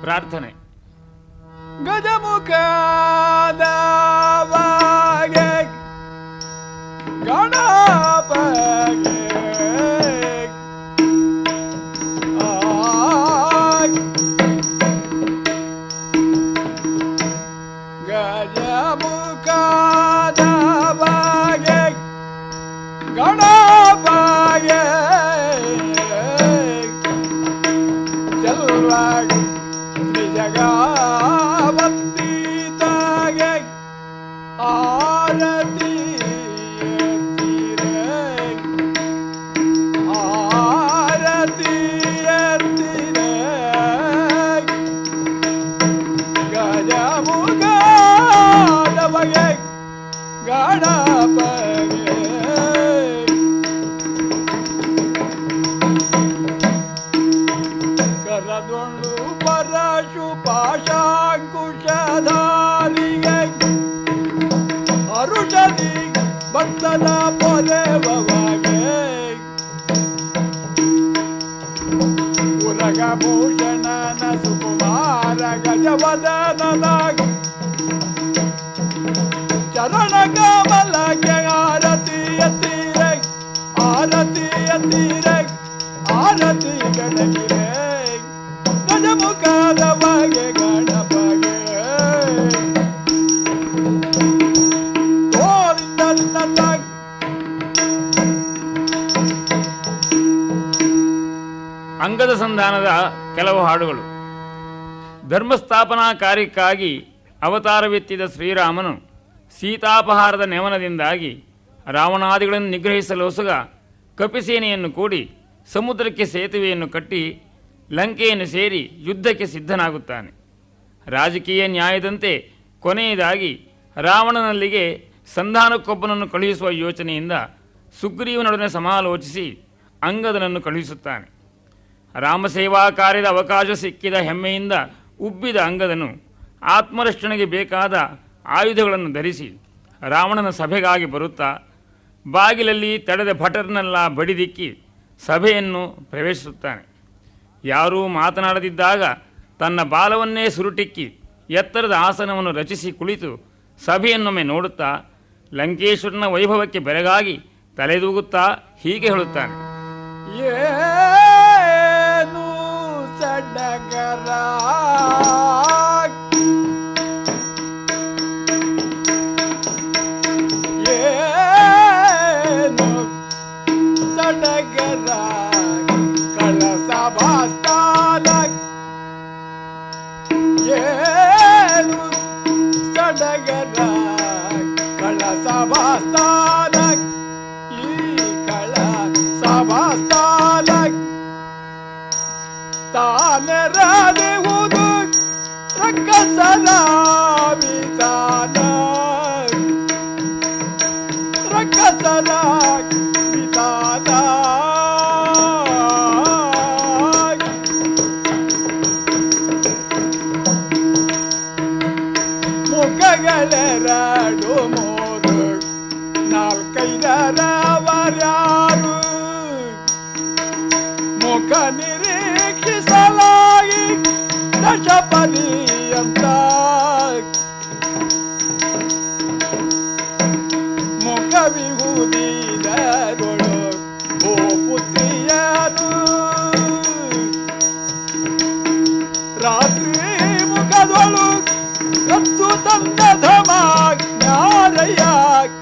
ಪ್ರಾರ್ಥನೆ ಗಜಮುಖದವಾಗೆ ಗಣಪಗೆ नागभूषणन सुकुमार गजवदन चरण कमल के आरती अतिर आरती अतिर आरती गणगिरे गजमुख दबगे गणपगे ಅಂಗದ ಸಂಧಾನದ ಕೆಲವು ಹಾಡುಗಳು. ಧರ್ಮಸ್ಥಾಪನಾ ಕಾರ್ಯಕ್ಕಾಗಿ ಅವತಾರವೆತ್ತಿದ ಶ್ರೀರಾಮನು ಸೀತಾಪಹಾರದ ನೆವನದಿಂದಾಗಿ ರಾವಣಾದಿಗಳನ್ನು ನಿಗ್ರಹಿಸಲೋಸುಗ ಕಪಿಸೇನೆಯನ್ನು ಕೂಡಿ ಸಮುದ್ರಕ್ಕೆ ಸೇತುವೆಯನ್ನು ಕಟ್ಟಿ ಲಂಕೆಯನ್ನು ಸೇರಿ ಯುದ್ಧಕ್ಕೆ ಸಿದ್ಧನಾಗುತ್ತಾನೆ. ರಾಜಕೀಯ ನ್ಯಾಯದಂತೆ ಕೊನೆಯದಾಗಿ ರಾವಣನಲ್ಲಿಗೆ ಸಂಧಾನಕ್ಕೊಬ್ಬನನ್ನು ಕಳುಹಿಸುವ ಯೋಚನೆಯಿಂದ ಸುಗ್ರೀವನೊಡನೆ ಸಮಾಲೋಚಿಸಿ ಅಂಗದನನ್ನು ಕಳುಹಿಸುತ್ತಾನೆ. ರಾಮಸೇವಾ ಕಾರ್ಯದ ಅವಕಾಶ ಸಿಕ್ಕಿದ ಹೆಮ್ಮೆಯಿಂದ ಉಬ್ಬಿದ ಅಂಗದನು ಆತ್ಮರಕ್ಷಣೆಗೆ ಬೇಕಾದ ಆಯುಧಗಳನ್ನು ಧರಿಸಿ ರಾವಣನ ಸಭೆಗಾಗಿ ಬರುತ್ತಾ ಬಾಗಿಲಲ್ಲಿ ತಡೆದ ಭಟರ್ನೆಲ್ಲ ಬಡಿದಿಕ್ಕಿ ಸಭೆಯನ್ನು ಪ್ರವೇಶಿಸುತ್ತಾನೆ. ಯಾರೂ ಮಾತನಾಡದಿದ್ದಾಗ ತನ್ನ ಬಾಲವನ್ನೇ ಸುರುಟಿಕ್ಕಿ ಎತ್ತರದ ಆಸನವನ್ನು ರಚಿಸಿ ಕುಳಿತು ಸಭೆಯನ್ನೊಮ್ಮೆ ನೋಡುತ್ತಾ ಲಂಕೇಶ್ವರನ ವೈಭವಕ್ಕೆ ಬೆರಗಾಗಿ ತಲೆದೂಗುತ್ತಾ ಹೀಗೆ ಹೇಳುತ್ತಾನೆ. Ram. निरीक्षलायिक दशपदीयन्ताक् मुखविभूतिदरोळो भो पुत्रियनु रात्रि मुखदोळु कत्तु तन्दधमाग् ज्ञारयाग्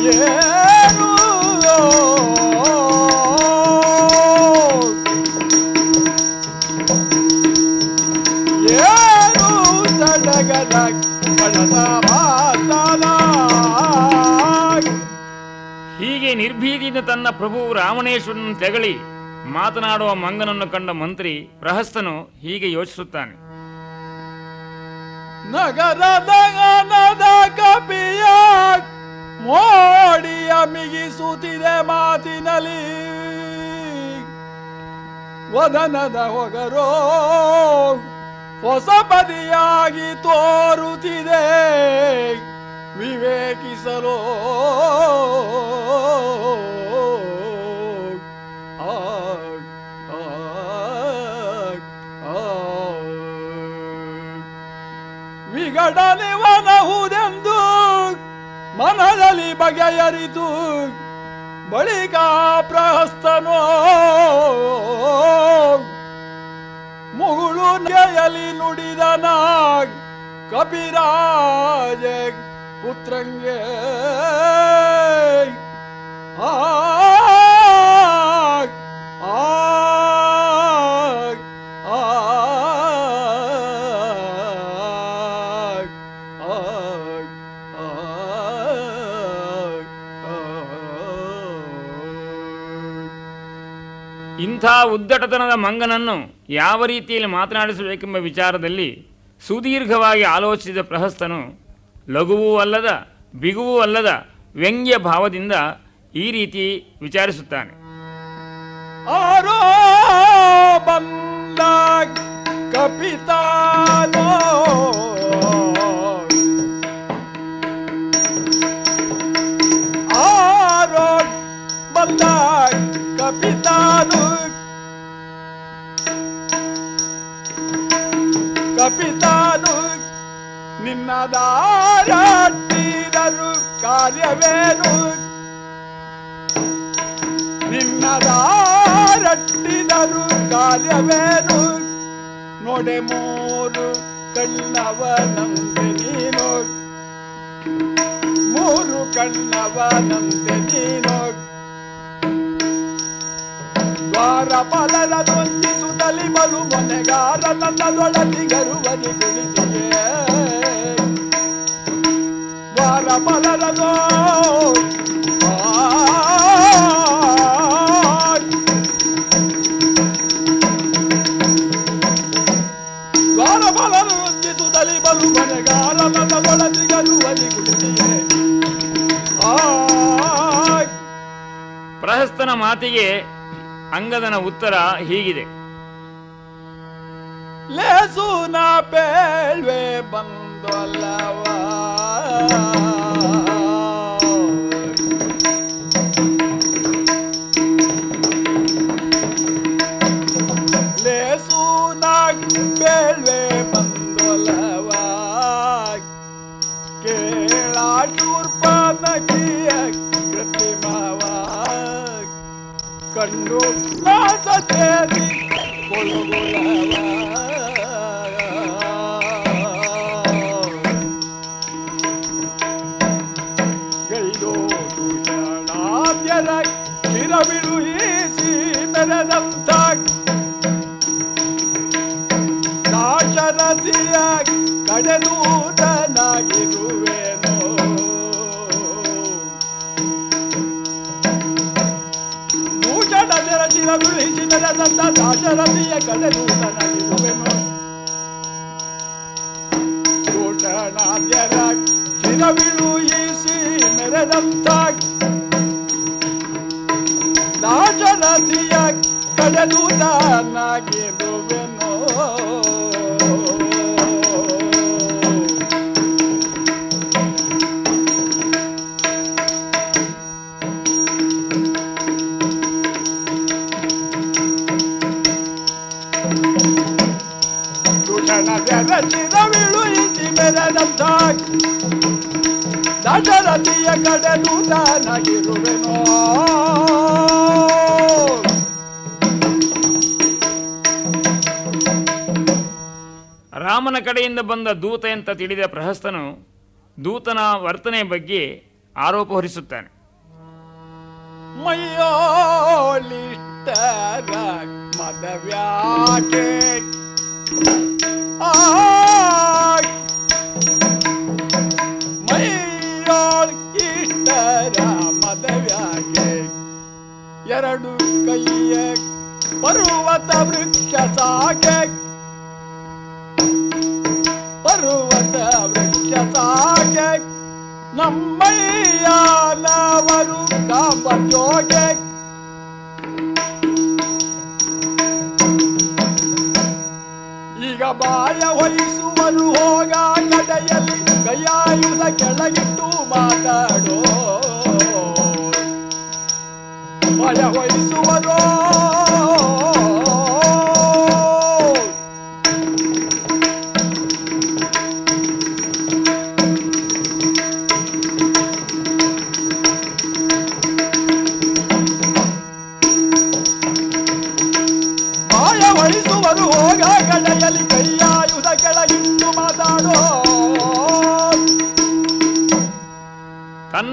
Yeah. ಹೀಗೆ ನಿರ್ಭೀತಿಯಿಂದ ತನ್ನ ಪ್ರಭು ರಾವಣೇಶ್ವರನನ್ನು ತೆಗಳಿ ಮಾತನಾಡುವ ಮಂಗನನ್ನು ಕಂಡ ಮಂತ್ರಿ ಪ್ರಹಸ್ತನು ಹೀಗೆ ಯೋಚಿಸುತ್ತಾನೆ. ನಗರದ ಕಪಿಯ ಮೋಡಿಯ ಮಿಗಿಸುತ್ತಿದೆ ಮಾತಿನಲಿ ವದನದ ಹೊಗರೋ ಹೊಸ ಬದಿಯಾಗಿ ತೋರುತ್ತಿದೆ. ವಿವೇಕಿಸಲು. ವಿಗಡನೆ ವನಹುದೇ ಮನದಲ್ಲಿ ಬಗೆಯರಿದು ಬಳಿಕ ಪ್ರಹಸ್ತನೋ. ಮುಗುಳು ನೆಯಲಿ ನುಡಿದನ ಕಪಿರಾಜ ಪುತ್ರಂಗೆ. ಆ ಇಂಥ ಉದ್ದಟತನದ ಮಂಗನನ್ನು ಯಾವ ರೀತಿಯಲ್ಲಿ ಮಾತನಾಡಿಸಬೇಕೆಂಬ ವಿಚಾರದಲ್ಲಿ ಸುದೀರ್ಘವಾಗಿ ಆಲೋಚಿಸಿದ ಪ್ರಹಸ್ತನು ಲಘುವೂ ಅಲ್ಲದ, ಬಿಗುವೂ ಅಲ್ಲದ ವ್ಯಂಗ್ಯ ಭಾವದಿಂದ ಈ ರೀತಿ ವಿಚಾರಿಸುತ್ತಾನೆ. ಕಪಿತಾನೋ? ಬಂದ ಕಪಿತಾನು. ಕಪಿತಾನು ನಿನ್ನ ದಾರಿದರು ಕಾರ್ಯವೇನು? ನಿನ್ನದಾರಟ್ಟಿದರು ಕಾರ್ಯವೇನು? ನೋಡೆ ಮೂರು ಕಣ್ಣವನಂತೆ ನೀನು. ಮೂರು ಕಣ್ಣವನಂತೆ ನೀನು. ದ್ವಾರಪಾಲರ ವಂಚಿಸುತ್ತಲಿ ಬಲು ಮೊನೆಗಾರ ಮೊನೆಗಾರ ತನ್ನದೊಳದಿಗರುವದಿ ಕುಳಿತಿಗೆ ಆ ಪ್ರಹಸ್ತನ ಮಾತಿಗೆ ಅಂಗದನ ಉತ್ತರ ಹೀಗಿದೆ. ಲೇಸು ನಾ ಪೇಳ್ವೆ ಬಂದೊಲ್ಲವ. ಕಡೆದೂತನಾಗಿರುವೆನೋ ಭೂಷಣದರ ಚಿರಬಿಳಿಸಿ ಮೆರೆದಂತ ದಾಶರಥಿಯ ಕಡೆದೂತನಾಗಿರುವೆನೋ ಭೂಷಣಾದ್ಯರ ಚಿರಬಿಳು ಈಸಿ ಮೆರೆದಂತ ದಾಶರಥಿಯ ಕಡೆದೂತನಾಗಿರುವೆನೋ ಕಡೆ ನೂತನಾಗಿರುವೆನೋ ರಾಮನ ಕಡೆಯಿಂದ ಬಂದ ದೂತ ಅಂತ ತಿಳಿದ ಪ್ರಹಸ್ತನು ದೂತನ ವರ್ತನೆ ಬಗ್ಗೆ ಆರೋಪ ಹೊರಿಸುತ್ತಾನೆ. ಮದವ್ಯಾಕೆ? ಕೆಳಗಿಟ್ಟು ಮಾತಾಡೋ. ಭಯ ಹೊಲಿಸುವರೋ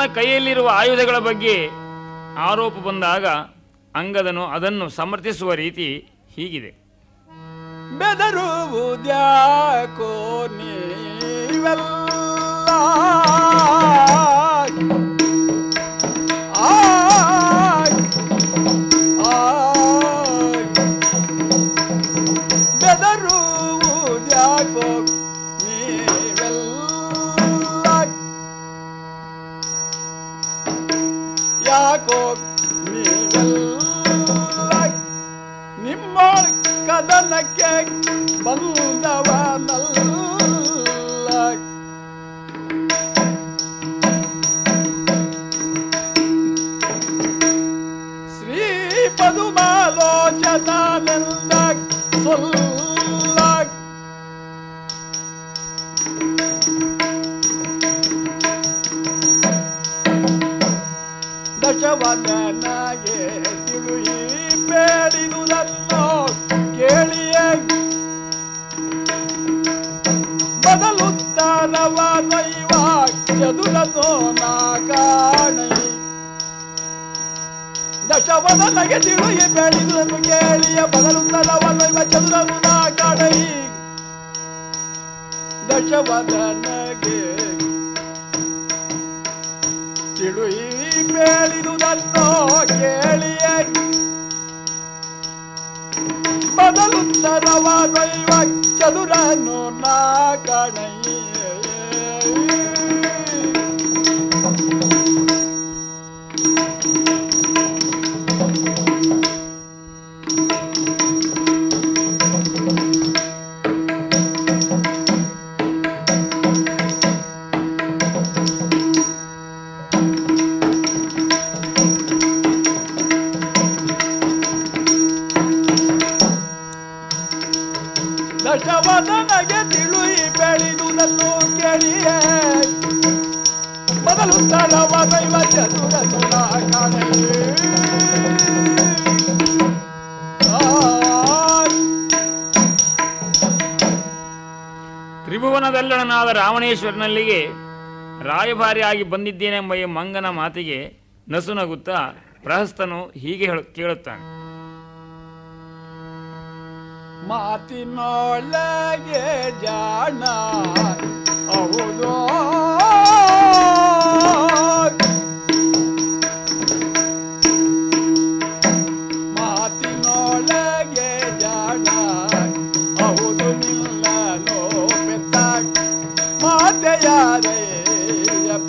ತನ್ನ ಕೈಯಲ್ಲಿರುವ ಆಯುಧಗಳ ಬಗ್ಗೆ ಆರೋಪ ಬಂದಾಗ ಅಂಗದನು ಅದನ್ನು ಸಮರ್ಥಿಸುವ ರೀತಿ ಹೀಗಿದೆ. ಬೆದರುವುದ್ಯಾಕೋ ಕದನಕ್ಕೆ ಬಂದವನಲ್ಲ ಶ್ರೀ ಪದುಮಾಲೋಚನೆಂದ ಸೊಲ್ಲ ದಶವದನಗೆ ಬದಲುತ್ತಾನವ ದೈವ ಚದುರನು ನಾ ಕಾಣೈ. ದಶವದನಗೆ ತಿಳುಹಿ ಬೇಡಿದುದನ್ನು ಕೇಳಿಯ ಬದಲುತ್ತಾನವ ದೈವ ಚದುರನು ನಾ ಕಾಣೈ. ದಶವದನಗೆ ತಿಳುಹಿ ಬೇಡಿದುದನ್ನು ಕೇಳಿಯ ಬದಲುತ್ತರವ ದೈವ, ಚದುರನು ನಾ ಕಾಣಯ್ಯೇ ಆಯ್. ತ್ರಿಭುವನದಲ್ಲಣನಾದ ರಾವಣೇಶ್ವರನಲ್ಲಿಗೆ ರಾಯಭಾರಿಯಾಗಿ ಬಂದಿದ್ದೇನೆಂಬ ಈ ಮಂಗನ ಮಾತಿಗೆ ನಸುನಗುತ್ತಾ ಪ್ರಹಸ್ತನು ಹೀಗೆ ಹೇಳು ಕೇಳುತ್ತಾನೆ ಮಾತಿನೊಳಗೆ ಜಾಣ. ಹೌದೋ.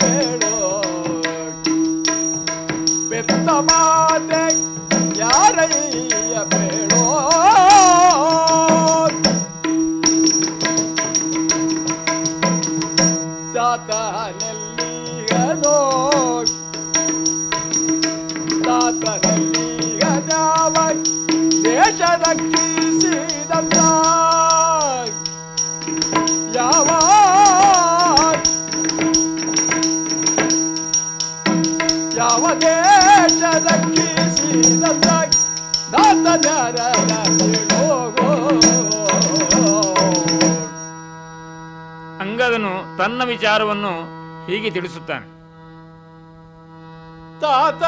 ಬೇಡೋ ಬೆತ್ತ ಮಾತೆ ಅಂಗದನು ತನ್ನ ವಿಚಾರವನ್ನು ಹೀಗೆ ತಿಳಿಸುತ್ತಾನೆ. ತಾತ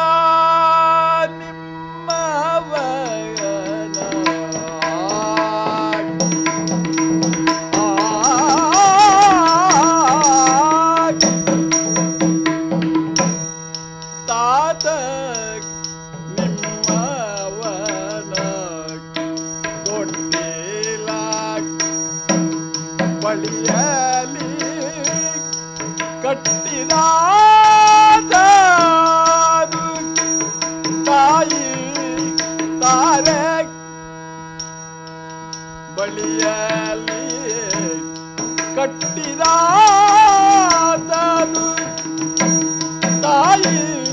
you.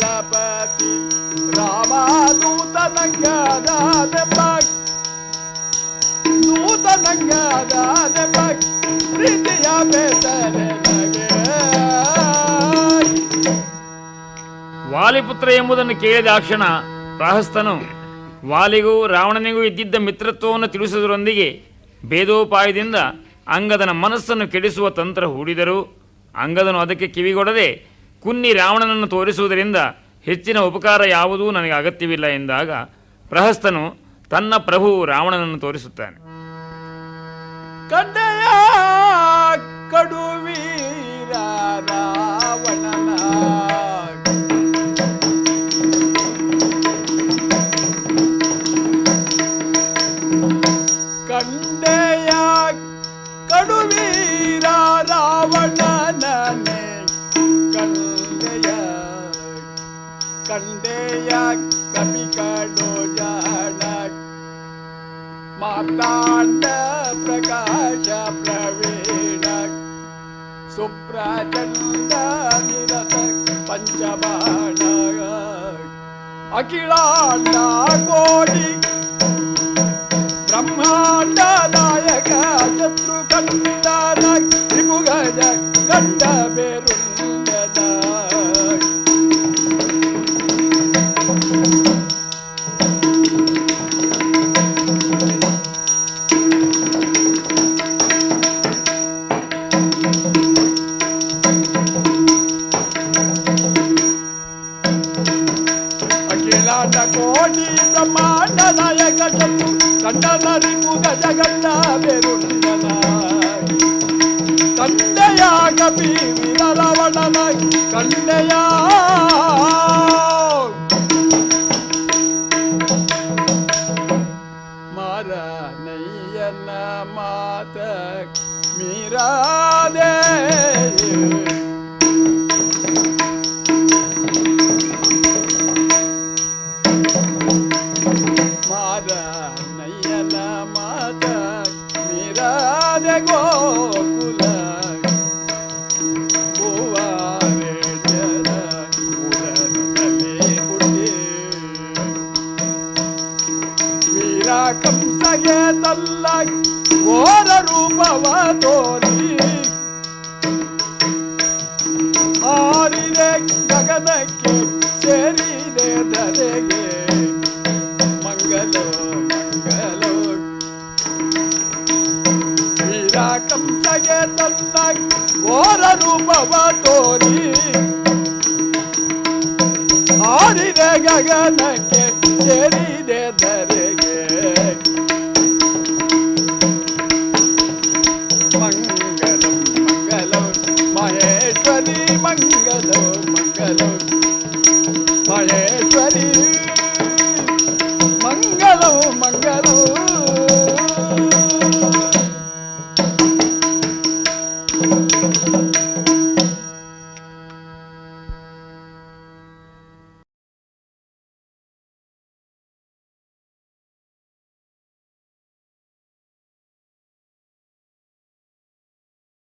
ನೆಂಬ ಪ್ರೀತಿಯ ವಾಲಿಪುತ್ರ ಎಂಬುದನ್ನು ಕೇಳಿದ ಆ ಕ್ಷಣ ಪ್ರಹಸ್ತನು ವಾಲಿಗೂ ರಾವಣನಿಗೂ ಇದ್ದಿದ್ದ ಮಿತ್ರತ್ವವನ್ನು ತಿಳಿಸುವುದರೊಂದಿಗೆ ಭೇದೋಪಾಯದಿಂದ ಅಂಗದನ ಮನಸ್ಸನ್ನು ಕೆಡಿಸುವ ತಂತ್ರ ಹೂಡಿದರು. ಅಂಗದನು ಅದಕ್ಕೆ ಕಿವಿಗೊಡದೆ ಕುನ್ನಿ ರಾವಣನನ್ನು ತೋರಿಸುವುದರಿಂದ ಹೆಚ್ಚಿನ ಉಪಕಾರ ಯಾವುದೂ ನನಗೆ ಅಗತ್ಯವಿಲ್ಲ ಎಂದಾಗ ಪ್ರಹಸ್ತನು ತನ್ನ ಪ್ರಭು ರಾವಣನನ್ನು ತೋರಿಸುತ್ತಾನೆ. ಕಂಡೆಯ தாண்ட பிரகாஷ பிரவீண சுப்ரச்சண்ட நிரத பஞ்சபாண அகிலாண்ட கோடி பிரம்மாண்ட நாயக சத்ரு கண்ட திமுக கண்ட பேரு ಕೋಟಿ ಬ್ರಹ್ಮಾಂಡ ನಾಯಕ ಶತ್ರು ಕಂಡನ ರಿಪುಗ ಜಗನ್ನ ಬೆರುಂಡನ ಕಂಡೆಯ ಕಪಿ ವೀರ ರಾವಣನ ಕಂಡೆಯ ಮಾರ ನಯ್ಯನ ಮಾತ ಮೀರಾದೆ ಕಂಸಗೆ ತಲ್ಲ, ಓರ ರೂಪವ ತೋರಿ. ಆರಿದೆ ಗಗನಕ್ಕೆ, ಸೇರಿದೆ ತಲೆಗೆ ಮಂಗಲೋ ಮಂಗಲೋ. ವೀರಾ ಕಂಸಗೆ ತಲ್ಲ, ಓರ ರೂಪವ ತೋರಿ. ಆರಿದೆ ಗಗನಕ್ಕೆ ಸೇರಿ